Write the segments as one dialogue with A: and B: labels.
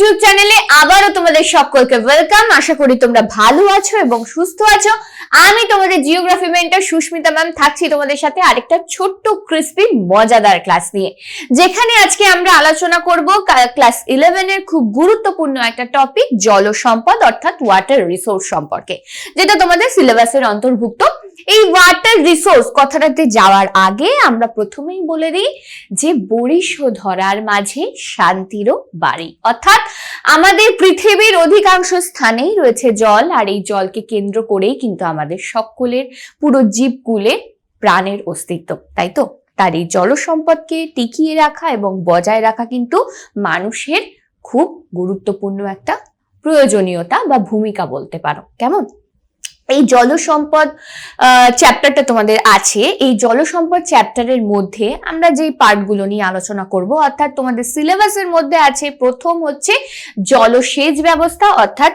A: YouTube চ্যানেলে আবারও তোমাদের সকলকে ওয়েলকাম। আশা করি তোমরা ভালো আছো এবং সুস্থ আছো। আমি তোমাদের জিওগ্রাফি মেন্টর সুস্মিতা ম্যাম, থাকছি তোমাদের সাথে আরেকটা ছোট্ট, ক্রিস্পি, মজাদার ক্লাস নিয়ে। যেখানে আজকে আমরা আলোচনা করব ক্লাস ইলেভেনের খুব গুরুত্বপূর্ণ একটা টপিক জল সম্পদ অর্থাৎ ওয়াটার রিসোর্স সম্পর্কে, যেটা তোমাদের সিলেবাসের অন্তর্ভুক্ত এই ওয়াটার রিসোর্স কথাটাতে যাওয়ার আগে আমরা প্রথমেই বলে দিই যে বরিশ ধরার মাঝে শান্তিরও বাড়ি। অর্থাৎ আমাদের পৃথিবীর অধিকাংশ স্থানেই রয়েছে জল, আর এই জলকে কেন্দ্র করেই কিন্তু আমাদের সকলের পুরো জীবকুলের প্রাণের অস্তিত্ব, তাই তো? তার এই জল সম্পদকে টিকিয়ে রাখা এবং বজায় রাখা কিন্তু মানুষের খুব গুরুত্বপূর্ণ একটা প্রয়োজনীয়তা বা ভূমিকা বলতে পারো। কেমন? এই জলসম্পদ চ্যাপ্টারটা তোমাদের আছে। এই জলসম্পদ চ্যাপ্টারের মধ্যে আমরা যেই পার্টগুলো নিয়ে আলোচনা করব, অর্থাৎ তোমাদের সিলেবাসের মধ্যে আছে, প্রথম হচ্ছে জলসেচ ব্যবস্থা, অর্থাৎ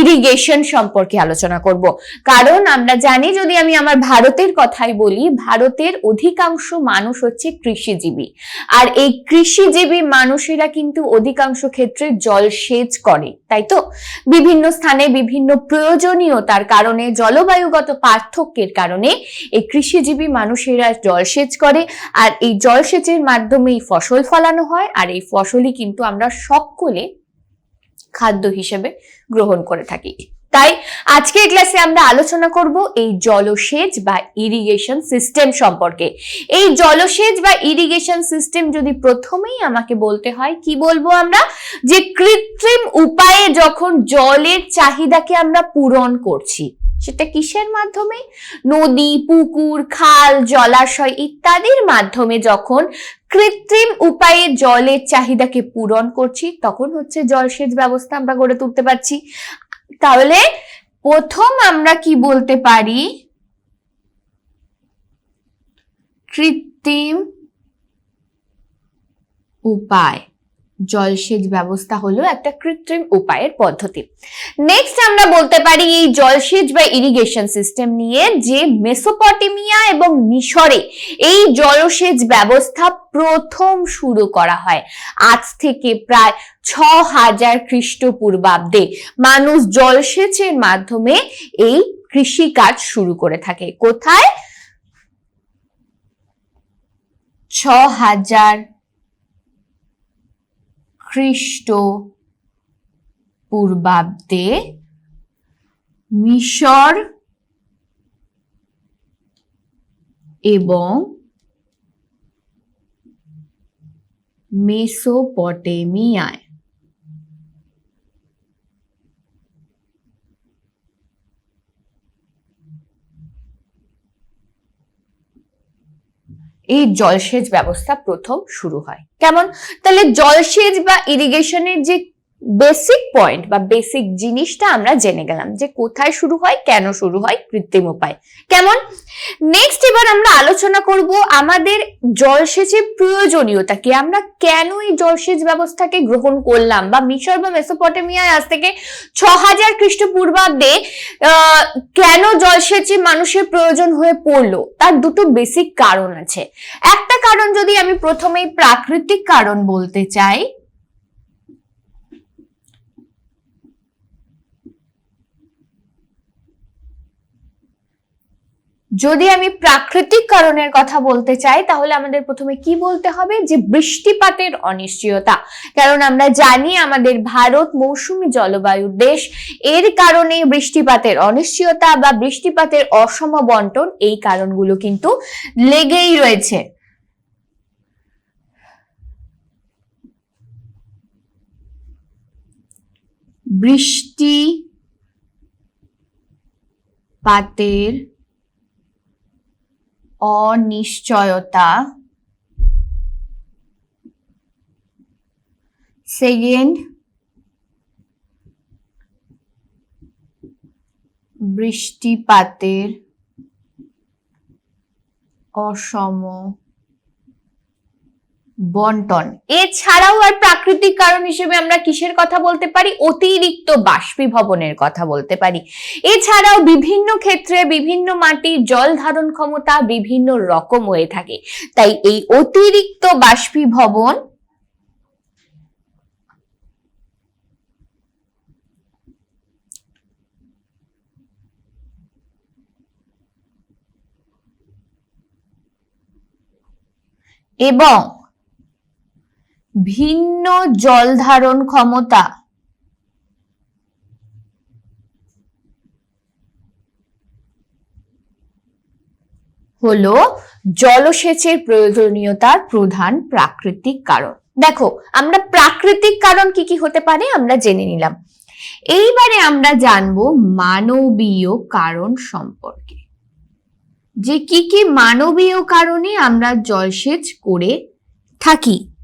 A: ইরিগেশন সম্পর্কে আলোচনা করব। কারণ আমরা জানি, যদি আমি আমার ভারতের কথাই বলি, ভারতের অধিকাংশ মানুষ হচ্ছে কৃষিজীবী। আর এই কৃষিজীবী মানুষেরা কিন্তু অধিকাংশ ক্ষেত্রে জলসেচ করে, তাই তো? বিভিন্ন স্থানে বিভিন্ন প্রয়োজনীয়তার কারণে জলবায়ুগত পার্থক্যের কারণে এই কৃষিজীবী মানুষেরা জলসেচ করে আর এই জলসেচের মাধ্যমেই ফসল ফলানো হয় আর এই ফসলই কিন্তু আমরা সকলে খাদ্য হিসেবে গ্রহণ করে থাকি। তাই আজকের ক্লাসে আমরা আলোচনা করব এই জলসেচ বা ইরিগেশন সিস্টেম সম্পর্কে। এই জলসেচ বা ইরিগেশন সিস্টেম যদি প্রথমেই আমাকে বলতে হয়, কি বলব আমরা? যে কৃত্রিম উপায়ে যখন জলের চাহিদাকে আমরা পূরণ করছি সেটা কিসের মাধ্যমে? নদী, পুকুর, খাল, জলাশয় ইত্যাদির মাধ্যমে যখন কৃত্রিম উপায়ে জলের চাহিদাকে পূরণ করছি, তখন হচ্ছে জলসেচ ব্যবস্থা আমরা গড়ে তুলতে পারছি। তাহলে প্রথম আমরা কি বলতে পারি? কৃত্রিম উপায়। জলসেচ ব্যবস্থা হলো একটা কৃত্রিম উপায়ের পদ্ধতি। নেক্সট আমরা বলতে পারি এই জলসেচ বা ইরিগেশন সিস্টেম নিয়ে যে মেসোপটেমিয়া এবং মিশরে এই জলসেচ ব্যবস্থা প্রথম শুরু করা হয়। আজ থেকে প্রায় ছ হাজার খ্রিস্টপূর্বাব্দে মানুষ জলসেচের মাধ্যমে এই কৃষিকাজ শুরু করে থাকে। কোথায়? ছ হাজার খ্রিস্ট পূর্বাব্দে মিশর এবং মেসোপটেমিয়ায়। এই জলসেচ ব্যবস্থা প্রথম শুরু হয়। কেমন? তাহলে জলসেচ বা ইরিগেশনের যে বেসিক পয়েন্ট বা বেসিক জিনিসটা আমরা জেনে গেলাম যে কোথায় শুরু হয়, কেন শুরু হয়, কৃত্রিম উপায়। কেমন? নেক্সট এবার আমরা আলোচনা করব আমাদের জলসেচের প্রয়োজনীয়তা কি? আমরা কেন এই জলসেচ ব্যবস্থাকে গ্রহণ করলাম? বা মিশর বা মেসোপটেমিয়ায় আজ থেকে ছ হাজার খ্রিস্টপূর্বাব্দে কেন জলসেচে মানুষের প্রয়োজন হয়ে পড়ল? তার দুটো বেসিক কারণ আছে। একটা কারণ যদি আমি প্রথমেই প্রাকৃতিক কারণ বলতে চাই যদি আমি প্রাকৃতিক কারণের কথা বলতে চাই, তাহলে আমাদের প্রথমে কি বলতে হবে? যে বৃষ্টিপাতের অনিশ্চয়তা। কারণ আমরা জানি আমাদের ভারত মৌসুমী জলবায়ুর দেশ। এর কারণে বৃষ্টিপাতের অনিশ্চয়তা বা বৃষ্টিপাতের অসম বন্টন এই কারণগুলো কিন্তু লেগেই রয়েছে। বৃষ্টি পাতের অনিশ্চয়তা। সেকেন্ড বৃষ্টিপাতের অসম বন্টন এছাড়াও আর প্রাকৃতিক কারণ হিসেবে আমরা কিসের কথা বলতে পারি? অতিরিক্ত বাষ্পীভবনের কথা বলতে পারি। এছাড়াও বিভিন্ন ক্ষেত্রে বিভিন্ন মাটির জল ধারণ ক্ষমতা বিভিন্ন রকম হয়ে থাকে। তাই এই অতিরিক্ত বাষ্পীভবন এবং ভিন্ন জল ধারণ ক্ষমতা। হলো জলসেচের প্রয়োজনীয়তার প্রধান প্রাকৃতিক কারণ। দেখো, আমরা প্রাকৃতিক কারণ কি কি হতে পারে আমরা জেনে নিলাম। এইবারে আমরা জানব মানবীয় কারণ সম্পর্কে। যে কি কি মানবীয় কারণে আমরা জলসেচ করে থাকি।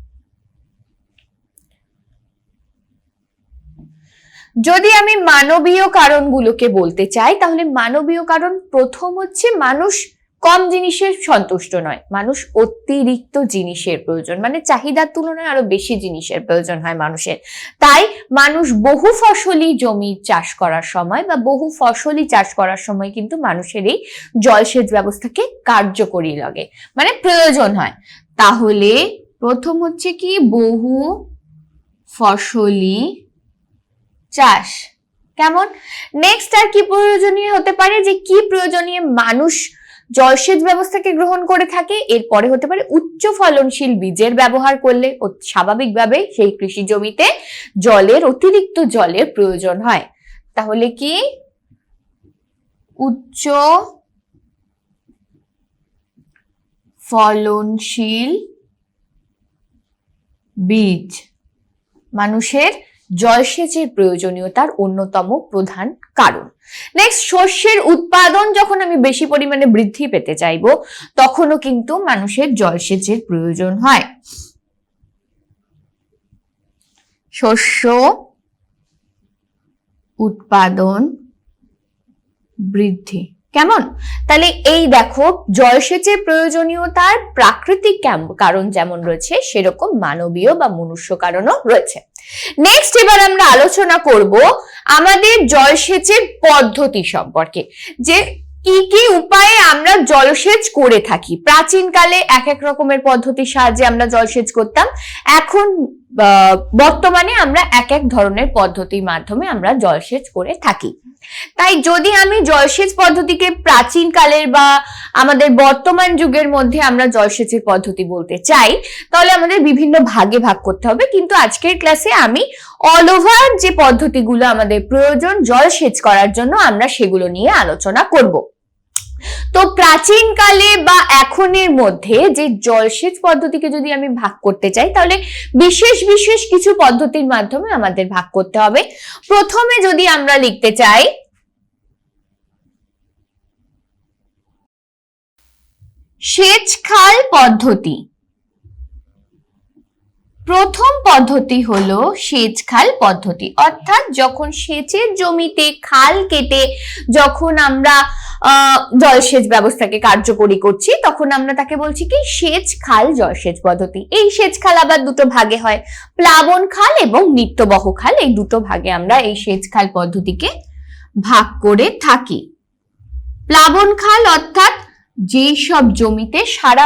A: যদি আমি মানবীয় কারণগুলোকে বলতে চাই, তাহলে মানবীয় কারণ প্রথম হচ্ছে মানুষ কম জিনিসের সন্তুষ্ট নয়। মানুষ অতিরিক্ত জিনিসের প্রয়োজন মানে চাহিদার তুলনায় আরও বেশি জিনিসের প্রয়োজন হয় মানুষের। তাই মানুষ বহু ফসলি জমি চাষ করার সময় বা বহু ফসলি চাষ করার সময় কিন্তু মানুষের এই জলসেচ ব্যবস্থাকে কার্যকরী লাগে মানে প্রয়োজন হয়। তাহলে প্রথম হচ্ছে কি, বহু ফসলি চাষ। কেমন? নেক্সট আর কি প্রয়োজনীয় হতে পারে যে কি প্রয়োজনীয় মানুষ জলসেচ ব্যবস্থাকে গ্রহণ করে থাকে? এরপরে হতে পারে উচ্চ ফলনশীল বীজের ব্যবহার করলে স্বাভাবিকভাবে সেই কৃষি জমিতে জলের, অতিরিক্ত জলের প্রয়োজন হয়। তাহলে কি? উচ্চ ফলনশীল বীজ। মানুষের জলসেচের প্রয়োজনীয়তার অন্যতম প্রধান কারণ। নেক্সট শস্যের উৎপাদন যখন আমি বেশি পরিমাণে বৃদ্ধি পেতে চাইব, তখনও কিন্তু মানুষের জলসেচের প্রয়োজন হয়। শস্য উৎপাদন বৃদ্ধি। কেমন? তাহলে এই দেখো জলসেচের প্রয়োজনীয়তার প্রাকৃতিক কারণ যেমন রয়েছে, সেরকম মানবীয় বা মনুষ্য কারণও রয়েছে। নেক্সট এবার আমরা আলোচনা করব আমাদের জলসেচের পদ্ধতি সম্পর্কে, যে কি কি উপায়ে আমরা জলসেচ করে থাকি। প্রাচীনকালে এক এক রকমের পদ্ধতির সাহায্যে আমরা জলসেচ করতাম, এখন বর্তমানে আমরা এক এক ধরনের পদ্ধতির মাধ্যমে আমরা জলসেচ করে থাকি। তাই যদি আমি জলসেচ পদ্ধতিকে প্রাচীন কালের বা আমাদের বর্তমান যুগের মধ্যে আমরা জলসেচের পদ্ধতি বলতে চাই, তাহলে আমাদের বিভিন্ন ভাগে ভাগ করতে হবে। কিন্তু আজকের ক্লাসে আমি অল ওভার যে পদ্ধতিগুলো আমাদের প্রয়োজন জলসেচ করার জন্য আমরা সেগুলো নিয়ে আলোচনা করব। তো প্রাচীন কালে বা এখনের মধ্যে যে জলসেচ পদ্ধতিকে যদি আমি ভাগ করতে চাই, তাহলে বিশেষ বিশেষ কিছু পদ্ধতির মাধ্যমে আমাদের ভাগ করতে হবে। প্রথমে যদি আমরা লিখতে চাই, সেচ খাল পদ্ধতি। প্রথম পদ্ধতি হলো সেচ খাল পদ্ধতি। অর্থাৎ যখন সেচের জমিতে খাল কেটে যখন আমরা জলসেচ ব্যবস্থাকে কার্যকরী করছি, তখন আমরা তাকে বলছি কি? সেচ খাল জলসেচ পদ্ধতি। এই সেচ খাল আবার দুটো ভাগে হয়, প্লাবন খাল এবং নিত্যবহ খাল। এই দুটো ভাগে আমরা এই সেচ খাল পদ্ধতিকে ভাগ করে থাকি। প্লাবন খাল অর্থাৎ যেই সব জমিতে সারা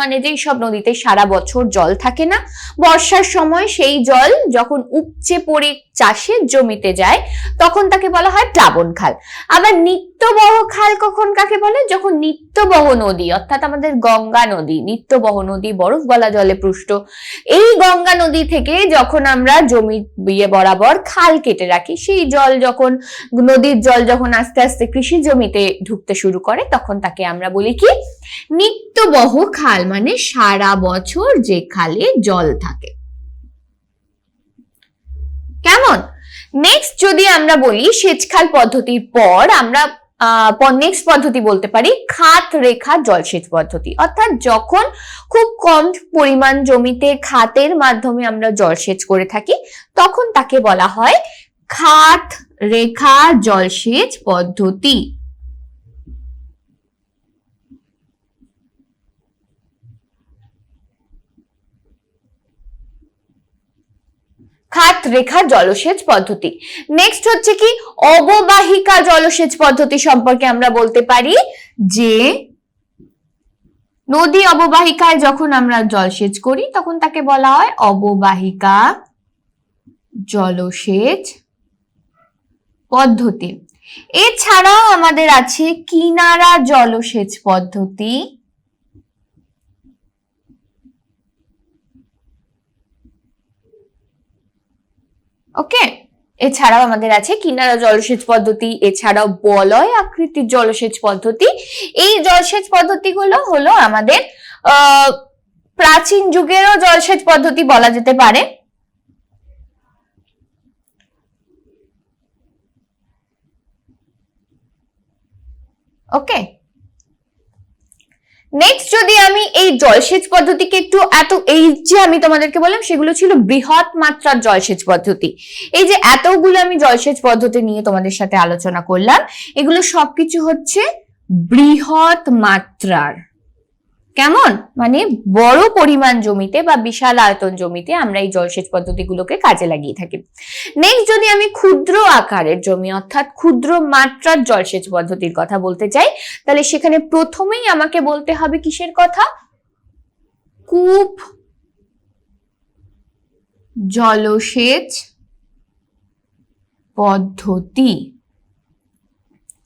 A: মানে যেই সব নদীতে সারা বছর জল থাকে না, বর্ষার সময় সেই জল যখন উপচে পড়ে চাষের জমিতে যায়, তখন তাকে বলা হয় প্লাবন খাল। আবার নিত্যবহ খাল কখন কাকে বলে? যখন নিত্যবহ নদী, অর্থাৎ আমাদের গঙ্গা নদী, নিত্যবহ নদী, বরফ গলা জলে পুষ্ট, এই গঙ্গা নদী থেকে যখন আমরা জমি বিয়ে বরাবর খাল কেটে রাখি, সেই জল যখন, নদীর জল যখন আস্তে আস্তে কৃষি জমিতে ঢুকতে শুরু করে, তখন তাকে আমরা বলি কি? নিত্যবহ খাল মানে সারা বছর যে খালে জল থাকে। কেমন? নেক্সট যদি আমরা বলি সেচখাল পদ্ধতির পর আমরা নেক্সট পদ্ধতি বলতে পারি খাত রেখা জলসেচ পদ্ধতি। অর্থাৎ যখন খুব কম পরিমাণ জমিতে খাতের মাধ্যমে আমরা জলসেচ করে থাকি, তখন তাকে বলা হয় খাত রেখা জলসেচ পদ্ধতি। খাত রেখা জলসেচ পদ্ধতি। নেক্সট হচ্ছে কি? অববাহিকা জলসেচ পদ্ধতি সম্পর্কে আমরা বলতে পারি যে, নদী অববাহিকায় যখন আমরা জলসেচ করি, তখন তাকে বলা হয় অববাহিকা জলসেচ পদ্ধতি। এছাড়াও আমাদের আছে কিনারা জলসেচ পদ্ধতি। ওকে এছাড়াও আমাদের আছে কিনারা জলসেচ পদ্ধতি, এছাড়াও বলয় আকৃতির জলসেচ পদ্ধতি। এই জলসেচ পদ্ধতিগুলো হলো আমাদের প্রাচীন যুগেরও জলসেচ পদ্ধতি বলা যেতে পারে। ওকে নেক্সট যদি আমি এই জলসেচ পদ্ধতিকে একটু এত এই যে আমি তোমাদেরকে বললাম, সেগুলো ছিল বৃহৎ মাত্রার জলসেচ পদ্ধতি। এই যে এতগুলো আমি জলসেচ পদ্ধতি নিয়ে তোমাদের সাথে আলোচনা করলাম, এগুলো সবকিছু হচ্ছে বৃহৎ মাত্রার। কেমন? মানে বড় পরিমাণ জমিতে বা বিশাল আয়তন জমিতে আমরা এই জলসেচ পদ্ধতিগুলোকে কাজে লাগিয়ে থাকি। নেক্সট যদি আমি ক্ষুদ্র আকারের জমি, অর্থাৎ ক্ষুদ্র মাত্রার জলসেচ পদ্ধতির কথা বলতে চাই, তাহলে সেখানে প্রথমেই আমাকে বলতে হবে কিসের কথা? কূপ জলসেচ পদ্ধতি।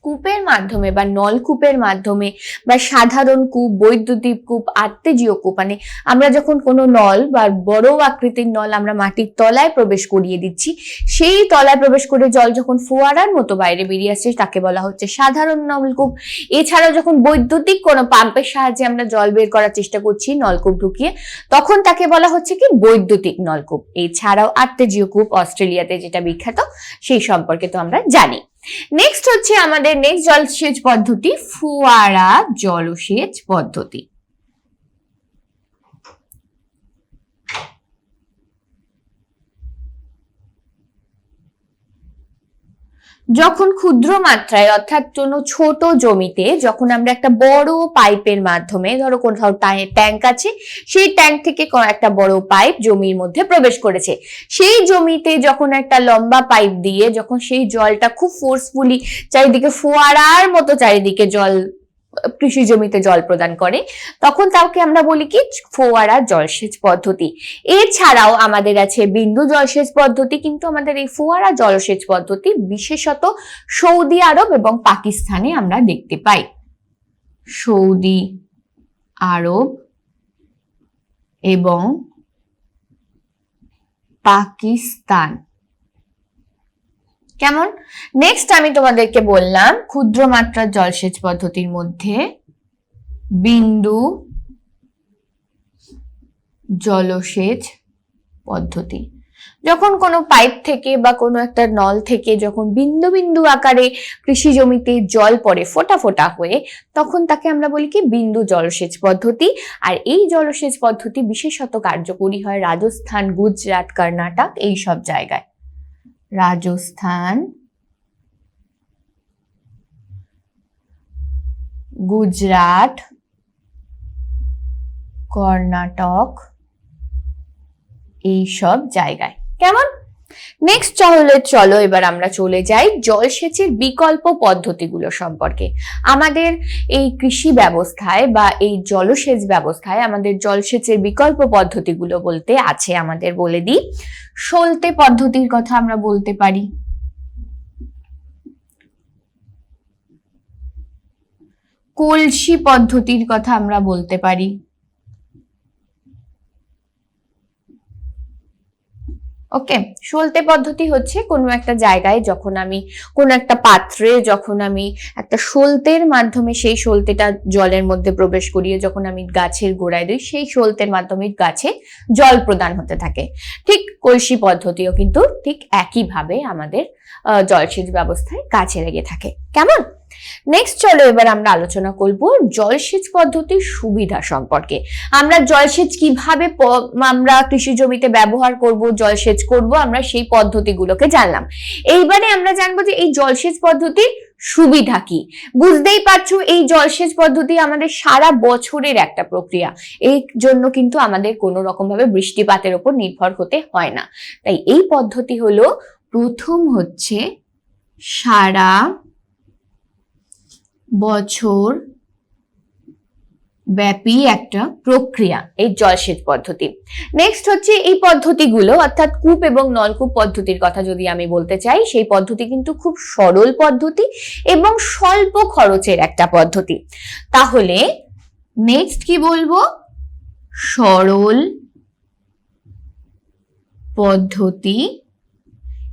A: কূপের মাধ্যমে বা নলকূপের মাধ্যমে বা সাধারণ কূপ, বৈদ্যুতিক কূপ আত্মেজীয় কূপ মানে আমরা যখন কোনো নল বা বড় আকৃতির নল আমরা মাটির তলায় প্রবেশ করিয়ে দিচ্ছি, সেই তলায় প্রবেশ করে জল যখন ফোয়ারার মতো বাইরে বেরিয়ে আসছে, তাকে বলা হচ্ছে সাধারণ নলকূপ। এছাড়াও যখন বৈদ্যুতিক কোনো পাম্পের সাহায্যে আমরা জল বের করার চেষ্টা করছি, নলকূপ ঢুকিয়ে, তখন তাকে বলা হচ্ছে কি? বৈদ্যুতিক নলকূপ। এছাড়াও আত্মেজীয় কূপ, অস্ট্রেলিয়াতে যেটা বিখ্যাত, সেই সম্পর্কে তো আমরা জানি। নেক্সট হচ্ছে আমাদের নেক্সট জলসেচ পদ্ধতি ফুয়ারা জলসেচ পদ্ধতি। যখন ক্ষুদ্র মাত্রায়, অর্থাৎ কোনো ছোট জমিতে, যখন আমরা একটা বড় পাইপের মাধ্যমে, ধরো কোথাও ট্যাঙ্ক আছে, সেই ট্যাঙ্ক থেকে একটা বড় পাইপ জমির মধ্যে প্রবেশ করেছে। সেই জমিতে যখন একটা লম্বা পাইপ দিয়ে, যখন সেই জলটা খুব ফোর্সফুলি চারিদিকে ফোয়ারার মতো চারিদিকে জল কৃষি জমিতে জল প্রদান করে, তখন তাকে আমরা বলি কি? ফোয়ারা জলসেচ পদ্ধতি। এছাড়াও আমাদের আছে বিন্দু জলসেচ পদ্ধতি, কিন্তু আমাদের এই ফোয়ারা জলসেচ পদ্ধতি বিশেষত সৌদি আরব এবং পাকিস্তানে আমরা দেখতে পাই। সৌদি আরব এবং পাকিস্তান। কেমন? নেক্সট আমি তোমাদেরকে বললাম ক্ষুদ্র মাত্রার জলসেচ পদ্ধতির মধ্যে বিন্দু জলসেচ পদ্ধতি। যখন কোনো পাইপ থেকে বা কোনো একটা নল থেকে যখন বিন্দু বিন্দু আকারে কৃষি জমিতে জল পড়ে ফোটা ফোটা হয়ে, তখন তাকে আমরা বলি কি? বিন্দু জলসেচ পদ্ধতি। আর এই জলসেচ পদ্ধতি বিশেষত কার্যকরী হয় রাজস্থান, গুজরাট, কর্ণাটক এই সব জায়গায়। রাজস্থান গুজরাট কর্ণাটক এইসব জায়গায়। কেমন? নেক্সট তাহলে চলো, এবার আমরা চলে যাই জলসেচের বিকল্প পদ্ধতিগুলো সম্পর্কে। আমাদের এই কৃষি ব্যবস্থায় বা এই জলসেচ ব্যবস্থায় আমাদের জলসেচের বিকল্প পদ্ধতিগুলো বলতে আছে আমাদের বলে দিই। সলতে পদ্ধতির কথা আমরা বলতে পারি। কলসি পদ্ধতির কথা আমরা বলতে পারি। ওকে সলতে পদ্ধতি হচ্ছে কোনো একটা জায়গায় যখন আমি কোনো একটা পাত্রে যখন আমি একটা সলতের মাধ্যমে সেই সলতেটা জলের মধ্যে প্রবেশ করিয়ে যখন আমি গাছের গোড়ায় দিই, সেই সলতের মাধ্যমে গাছে জল প্রদান হতে থাকে। ঠিক কলসি পদ্ধতিও কিন্তু ঠিক একইভাবে আমাদের জলসেচ ব্যবস্থায় কাজে লেগে থাকে। কেমন? নেক্সট চলো এবার আমরা আলোচনা করব জলসেচ পদ্ধতির সুবিধা সম্পর্কে। আমরা জলসেচ কীভাবে আমরা কৃষি জমিতে ব্যবহার করব, জলসেচ করব, আমরা সেই পদ্ধতিগুলোকে জানলাম। এইবারে আমরা জানব যে এই জলসেচ পদ্ধতির সুবিধা কি। বুঝতেই পারছ, এই জলসেচ পদ্ধতি আমাদের সারা বছরের একটা প্রক্রিয়া। এই জন্য কিন্তু আমাদের কোনো রকম ভাবে বৃষ্টিপাতের উপর নির্ভর হতে হয় না। তাই এই পদ্ধতি হলো, প্রথম হচ্ছে সারা বছর ব্যাপী একটা প্রক্রিয়া এই জলসেচ পদ্ধতি। নেক্সট হচ্ছে এই পদ্ধতিগুলো, অর্থাৎ কূপ এবং নলকূপ পদ্ধতির কথা যদি আমি বলতে চাই, সেই পদ্ধতি কিন্তু খুব সরল পদ্ধতি এবং স্বল্প খরচের একটা পদ্ধতি। তাহলে নেক্সট কি বলব? সরল পদ্ধতি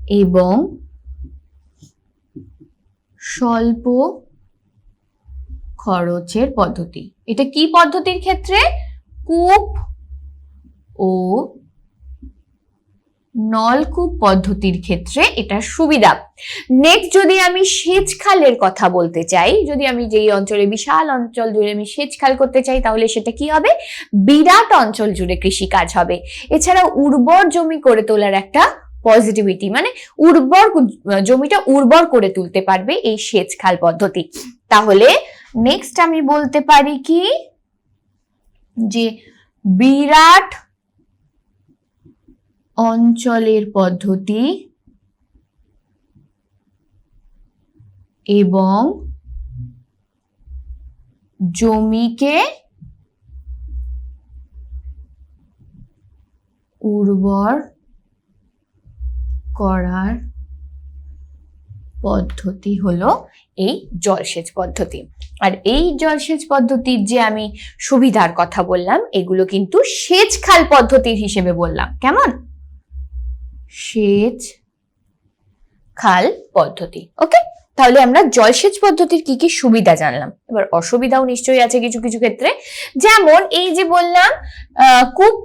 A: এবং স্বল্প খরচের পদ্ধতি। এটা কি পদ্ধতির ক্ষেত্রে? কূপ ও নলকূপ পদ্ধতির ক্ষেত্রে এটা সুবিধা। নেক্সট যদি আমি সেচ খালের কথা বলতে চাই, যদি আমি যেই অঞ্চলে, বিশাল অঞ্চল জুড়ে আমি সেচ খাল করতে চাই, তাহলে সেটা কি হবে? বিরাট অঞ্চল জুড়ে কৃষি কাজ হবে। এছাড়া উর্বর জমি করে তোলার একটা পজিটিভিটি মানে উর্বর জমিটা উর্বর করে তুলতে পারবে এই সেচ খাল পদ্ধতি। তাহলে নেক্সট আমি বলতে পারি কি? যে বিরাট অঞ্চলের পদ্ধতি এবং জমিকে উর্বর করার পদ্ধতি হলো এই জলসেচ পদ্ধতি। আর এই জলসেচ পদ্ধতির যে আমি সুবিধার কথা বললাম, এগুলো কিন্তু সেচ খাল পদ্ধতির হিসেবে বললাম। কেমন? সেচ খাল পদ্ধতি। ওকে? তাহলে আমরা জলসেচ পদ্ধতির কি কি সুবিধা জানলাম? এবার অসুবিধাও নিশ্চয়ই আছে কিছু কিছু ক্ষেত্রে। যেমন এই যে বললাম কূপ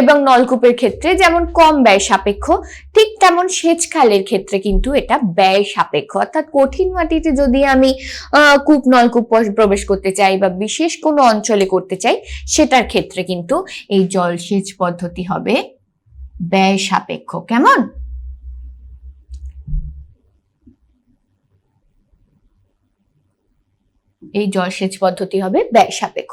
A: এবং নলকূপের ক্ষেত্রে যেমন কম ব্যয় সাপেক্ষ, ঠিক তেমন সেচ খালের ক্ষেত্রে কিন্তু এটা ব্যয় সাপেক্ষ। অর্থাৎ কঠিন মাটিতে যদি আমি কূপ নলকূপ প্রবেশ করতে চাই বা বিশেষ কোনো অঞ্চলে করতে চাই, সেটার ক্ষেত্রে কিন্তু এই জলসেচ পদ্ধতি হবে ব্যয় সাপেক্ষ। কেমন? এই জলসেচ পদ্ধতি হবে ব্যয় সাপেক্ষ।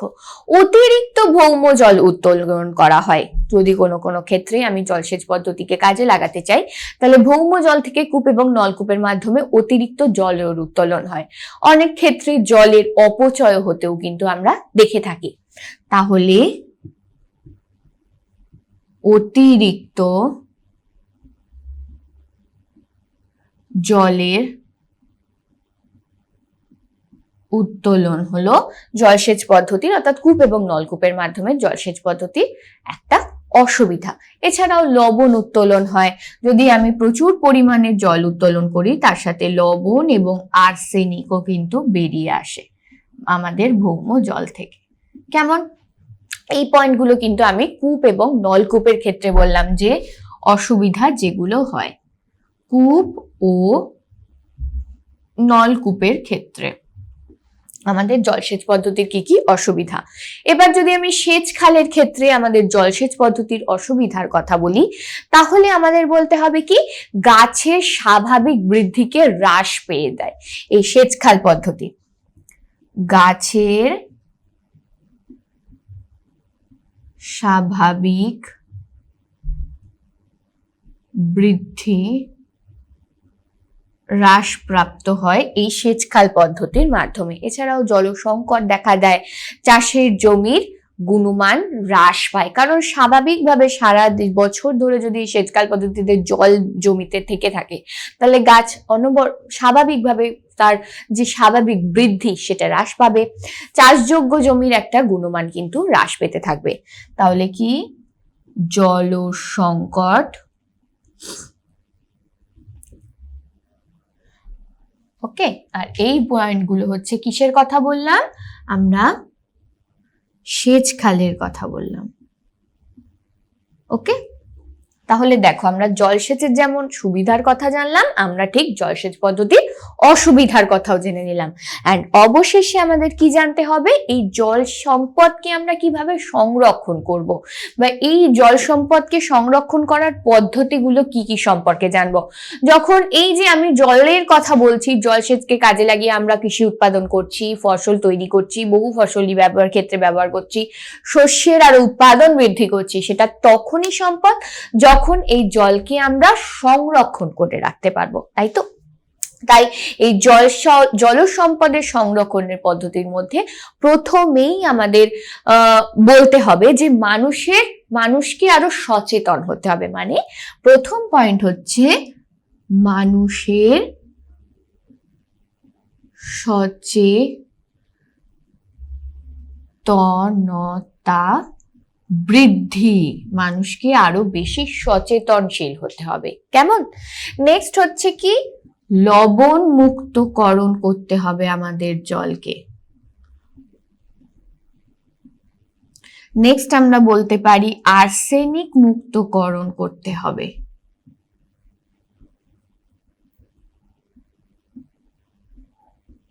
A: অতিরিক্ত ভৌম জল উত্তোলন করা হয়। যদি কোনো কোনো ক্ষেত্রে আমি জলসেচ পদ্ধতিকে কাজে লাগাতে চাই, তাহলে ভৌম জল থেকে কূপ এবং নলকূপের মাধ্যমে অতিরিক্ত জলের উত্তোলন হয়। অনেক ক্ষেত্রে জলের অপচয় হতেও কিন্তু আমরা দেখে থাকি। তাহলে অতিরিক্ত জলের উত্তোলন হলো জলসেচ পদ্ধতির, অর্থাৎ কূপ এবং নলকূপের মাধ্যমে জলসেচ পদ্ধতি একটা অসুবিধা। এছাড়াও লবণ উত্তোলন হয়। যদি আমি প্রচুর পরিমাণে জল উত্তোলন করি, তার সাথে লবণ এবং আর্সেনিকও কিন্তু বেরিয়ে আসে আমাদের ভৌম জল থেকে। কেমন? এই পয়েন্টগুলো কিন্তু আমি কূপ এবং নলকূপের ক্ষেত্রে বললাম যে অসুবিধা যেগুলো হয়। কূপ ও নলকূপের ক্ষেত্রে। আমাদের জলসেচ পদ্ধতির কি কি অসুবিধা। এবার যদি আমি সেচ খালের ক্ষেত্রে আমাদের জলসেচ পদ্ধতির অসুবিধার কথা বলি, তাহলে আমাদের বলতে হবে কি, গাছের স্বাভাবিক বৃদ্ধিকে হ্রাস পেয়ে দেয় এই সেচ খাল পদ্ধতি। গাছের স্বাভাবিক বৃদ্ধি হ্রাসপ্রাপ্ত হয় এই সেচখাল পদ্ধতির মাধ্যমে। এছাড়াও জলসংকট দেখা দেয়। চাষের জমির গুণমান হ্রাস পায়। কারণ স্বাভাবিকভাবে সারা বছর ধরে যদি সেচকাল পদ্ধতিতে জল জমিতে থেকে থাকে, তাহলে গাছ অনবর, স্বাভাবিকভাবে তার যে স্বাভাবিক বৃদ্ধি সেটা হ্রাস পাবে। চাষযোগ্য জমির একটা গুণমান কিন্তু হ্রাস পেতে থাকবে। তাহলে কি? জল সংকট ওকে? আর এই পয়েন্টগুলো হচ্ছে কিসের কথা বললাম? আমরা সেচ খালের কথা বললাম। ওকে? তাহলে দেখো, আমরা জলসেচের যেমন সুবিধার কথা জানলাম, আমরা ঠিক জলসেচ পদ্ধতির অসুবিধার কথাও জেনে নিলাম। অ্যান্ড অবশেষে আমাদের কি জানতে হবে? এই জল সম্পদকে আমরা কীভাবে সংরক্ষণ করব? বা এই জল সম্পদকে সংরক্ষণ করার পদ্ধতিগুলো কি কি সম্পর্কে জানব? যখন এই যে আমি জলের কথা বলছি জলসেচকে কাজে লাগিয়ে আমরা কৃষি উৎপাদন করছি, ফসল তৈরি করছি, বহু ফসলি ব্যবহার, ক্ষেত্রে ব্যবহার করছি, শস্যের আর উৎপাদন বৃদ্ধি করছি, সেটা তখনই সম্পদ যখন এই জলকে আমরা সংরক্ষণ করে রাখতে পারব। তাই তো? তাই এই জল জল সম্পদের সংরক্ষণের পদ্ধতির মধ্যে প্রথমেই আমাদের বলতে হবে যে মানুষের, মানুষকে আরও সচেতন হতে হবে। মানে প্রথম পয়েন্ট হচ্ছে মানুষের সচেতনতা বৃদ্ধি। মানুষকে আরও বেশি সচেতনশীল হতে হবে। কেমন? নেক্সট হচ্ছে কি? লবণ মুক্তকরণ করতে হবে আমাদের জলকে। নেক্সট আমরা বলতে পারি আর্সেনিক মুক্তকরণ করতে হবে।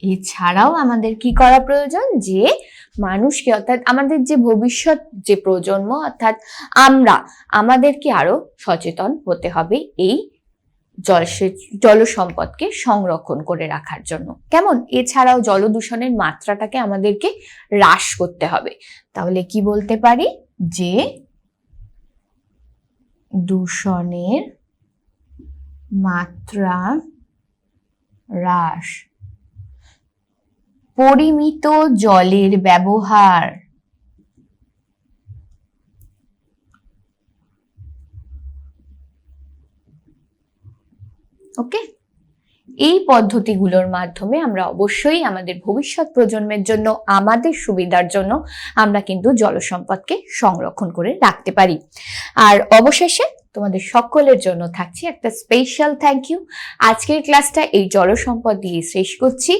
A: এছাড়াও আমাদের কি করা প্রয়োজন? যে মানুষকে অর্থাৎ আমাদের যে ভবিষ্যৎ যে প্রজন্ম, অর্থাৎ আমরা, আমাদেরকে আরও সচেতন হতে হবে এই জলসেচ জল সম্পদকে সংরক্ষণ করে রাখার জন্য। কেমন? এছাড়াও জল দূষণের মাত্রাটাকে আমাদেরকে হ্রাস করতে হবে। তাহলে কি বলতে পারি? যে দূষণের মাত্রা হ্রাস। পরিমিত জলের ব্যবহার ওকে এই পদ্ধতিগুলোর মাধ্যমে আমরা অবশ্যই আমাদের ভবিষ্যৎ প্রজন্মের জন্য, আমাদের সুবিধার জন্য আমরা কিন্তু জলসম্পদকে সংরক্ষণ করে রাখতে পারি। আর অবশেষে তোমাদের সকলের জন্য থাকছে। একটা স্পেশাল থ্যাংক ইউ আজকের ক্লাসটা এই জলসম্পদ দিয়ে শেষ করছি।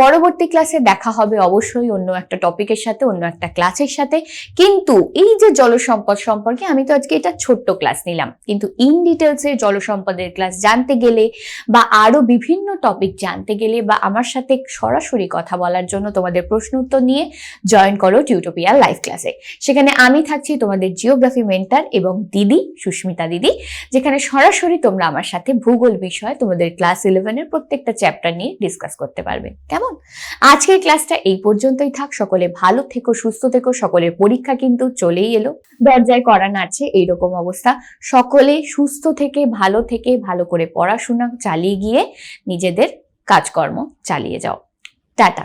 A: পরবর্তী ক্লাসে দেখা হবে অবশ্যই অন্য একটা টপিকের সাথে, অন্য একটা ক্লাসের সাথে। কিন্তু এই যে জলসম্পদ সম্পর্কে আমি তো আজকে এটা ছোট্ট ক্লাস নিলাম। কিন্তু ইন ডিটেলসে জলসম্পদের ক্লাস জানতে গেলে বা আরও বিভিন্ন টপিক জানতে গেলে বা আমার সাথে সরাসরি কথা বলার জন্য তোমাদের প্রশ্ন উত্তর নিয়ে জয়েন করো টিউটোপিয়ার লাইভ ক্লাসে সেখানে আমি থাকছি তোমাদের জিওগ্রাফি মেন্টার এবং দিদি সুস্মিতা দিদি, যেখানে সরাসরি তোমরা আমার সাথে ভূগোল বিষয়ে তোমাদের ক্লাস ইলেভেনের প্রত্যেকটা চ্যাপ্টার নিয়ে ডিসকাস করতে পারবে। কেমন? আজকের ক্লাসটা এই পর্যন্তই থাক। সকলে ভালো থেকো, সুস্থ থেকো। সকলের পরীক্ষা কিন্তু চলেই এলো। দরজায় করা নাড়ছে এইরকম অবস্থা। সকলে সুস্থ থেকে, ভালো থেকে, ভালো করে পড়াশোনা চালিয়ে গিয়ে নিজেদের কাজকর্ম চালিয়ে যাও। টাটা।